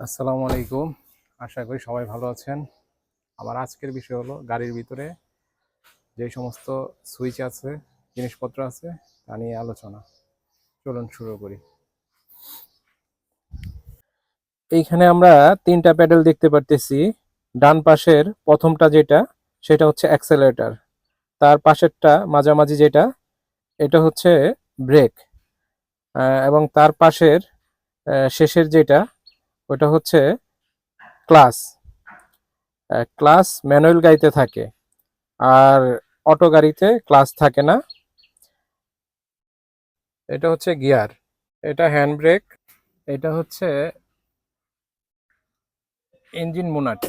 আসসালামু আলাইকুম। আশা করি সবাই ভালো আছেন। আমার আজকের বিষয় হলো গাড়ির ভিতরে যে সমস্ত সুইচ আছে, জিনিসপত্র আছে, তা নিয়ে আলোচনা। চলুন শুরু করি। এইখানে আমরা তিনটা প্যাডেল দেখতে পারতেছি। ডান পাশের প্রথমটা যেটা, সেটা হচ্ছে অ্যাক্সেলারেটর। তার পাশেরটা মাঝামাঝি যেটা, এটা হচ্ছে ব্রেক। এবং তার পাশের শেষের যেটা ওটা হচ্ছে ক্লাস। ক্লাস ম্যানুয়াল গাড়িতে থাকে, আর অটো গাড়িতে ক্লাস থাকে না। এটা হচ্ছে গিয়ার, এটা হ্যান্ড ব্রেক, এটা হচ্ছে ইঞ্জিন মুনাট।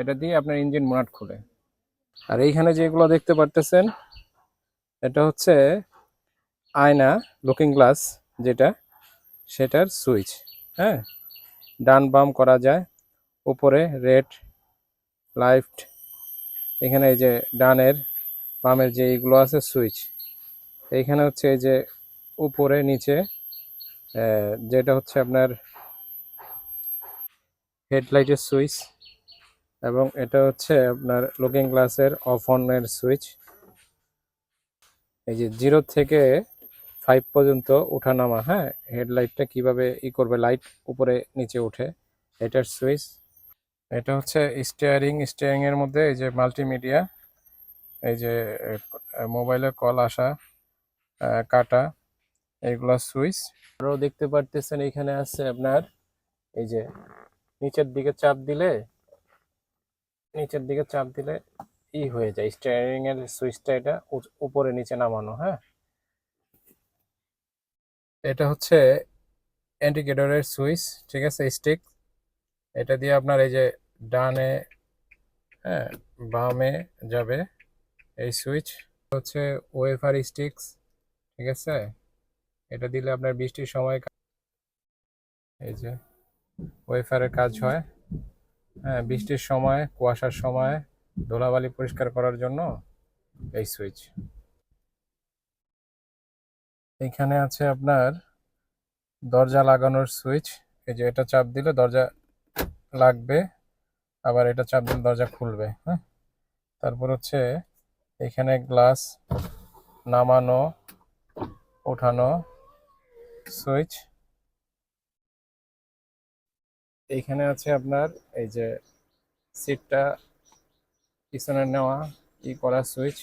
এটা দিয়ে আপনার ইঞ্জিন মুনাট খুলে। আর এইখানে যেগুলো দেখতে পারতেছেন, এটা হচ্ছে আয়না লুকিং গ্লাস যেটা, সেটার সুইচ হ্যাঁ? ডান বাম করা যায়, উপরে রেড লাইফট এখানে এই যে ডানের, বামের যে এইগুলো আছে সুইচ, এইখানে হচ্ছে এই যে উপরে, নিচে যেটা হচ্ছে আপনার হেডলাইটের সুইচ, এবং এটা হচ্ছে আপনার লুকিং গ্লাসের অফ অনের সুইচ, এই যে জিরো থেকে ফাইভ পর্যন্ত ওঠা নামা হ্যাঁ হেডলাইটটা কীভাবে ই করবে? লাইট উপরে, নিচে ওঠে। এটার সুইচ এটা হচ্ছে স্টিয়ারিং স্টিয়ারিং এর মধ্যে এই যে মাল্টিমিডিয়া এই যে মোবাইলে কল আসা কাটা এইগুলা সুইচ আরও দেখতে পারতেছেন, এখানে আছে আপনার, এই যে, নিচের দিকে চাপ দিলে, নিচের দিকে চাপ দিলে ই হয়ে যায়। স্টিয়ারিং এর সুইচটা এটা উপরে, নিচে নামানো হ্যাঁ? এটা হচ্ছে ইন্ডিকেটরের সুইচ, ঠিক আছে, স্টিক। এটা দিয়ে আপনার এই যে ডানে হ্যাঁ বামে যাবে এই সুইচ। হচ্ছে ওয়েফার স্টিক্স, ঠিক আছে? এটা দিলে আপনার বৃষ্টির সময় এই যে ওয়েফারের কাজ হয়। হ্যাঁ বৃষ্টির সময়, কুয়াশার সময়, ধুলাবালি পরিষ্কার করার জন্য এই সুইচ। এখানে আছে আপনার দরজা লাগানোর সুইচ। এই যে এটা চাপ দিলে দরজা লাগবে, আবার এটা চাপ দিলে দরজা খুলবে হ্যাঁ? তারপর হচ্ছে এখানে গ্লাস নামানো, ওঠানো সুইচ। এইখানে আছে আপনার এই যে সিটটা পিছনে নেওয়া ই করা সুইচ।